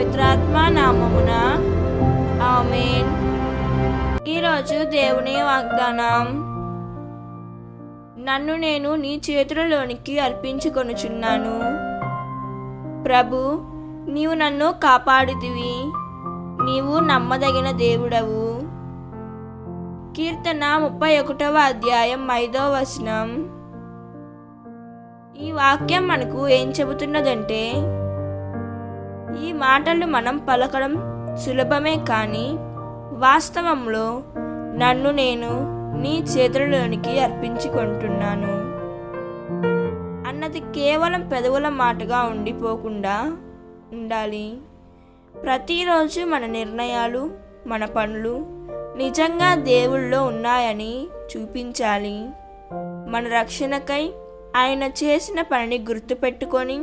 పవిత్రాత్మ నామమున ఆమెన్. ఈరోజు దేవుని వాగ్దానం. నన్ను నేను నీ చేతులలోనికి అర్పించుకొనుచున్నాను. ప్రభు నీవు నన్ను కాపాడుదివి. నీవు నమ్మదగిన దేవుడవు. కీర్తన ముప్పై ఒకటవ అధ్యాయం ఐదవ వచనం. ఈ వాక్యం మనకు ఏం చెబుతున్నదంటే ఈ మాటలు మనం పలకడం సులభమే కానీ వాస్తవంలో నన్ను నేను నీ చేతులలోనికి అర్పించుకుంటున్నాను. అన్నది కేవలం పెదవుల మాటగా ఉండిపోకుండా ఉండాలి. ప్రతిరోజు మన నిర్ణయాలు మన పనులు నిజంగా దేవుళ్ళో ఉన్నాయని చూపించాలి. మన రక్షణకై ఆయన చేసిన పనిని గుర్తుపెట్టుకొని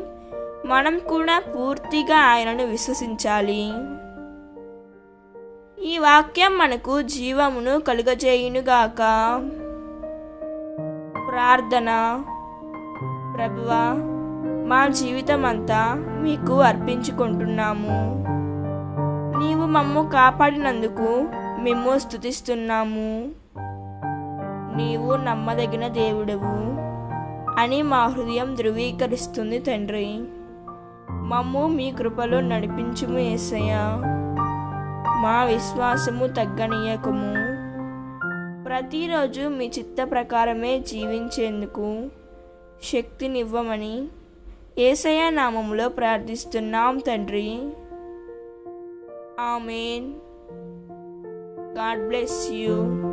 మనం కూడా పూర్తిగా ఆయనను విశ్వసించాలి. ఈ వాక్యం మనకు జీవమును కలుగజేయునుగాక. ప్రార్థన. ప్రభువా మా జీవితం అంతా మీకు అర్పించుకుంటున్నాము. నీవు మమ్ము కాపాడినందుకు మేము స్తుతిస్తున్నాము. నీవు నమ్మదగిన దేవుడవు అని మా హృదయం ధృవీకరిస్తుంది తండ్రి. మమ్ము మీ కృపలో నడిపించుము ఏసయ్యా. మా విశ్వాసము తగ్గనీయకము. ప్రతిరోజు మీ చిత్త ప్రకారమే జీవించేందుకు శక్తినివ్వమని ఏసయ నామములో ప్రార్థిస్తున్నాం తండ్రి. ఆమెన్. God bless you.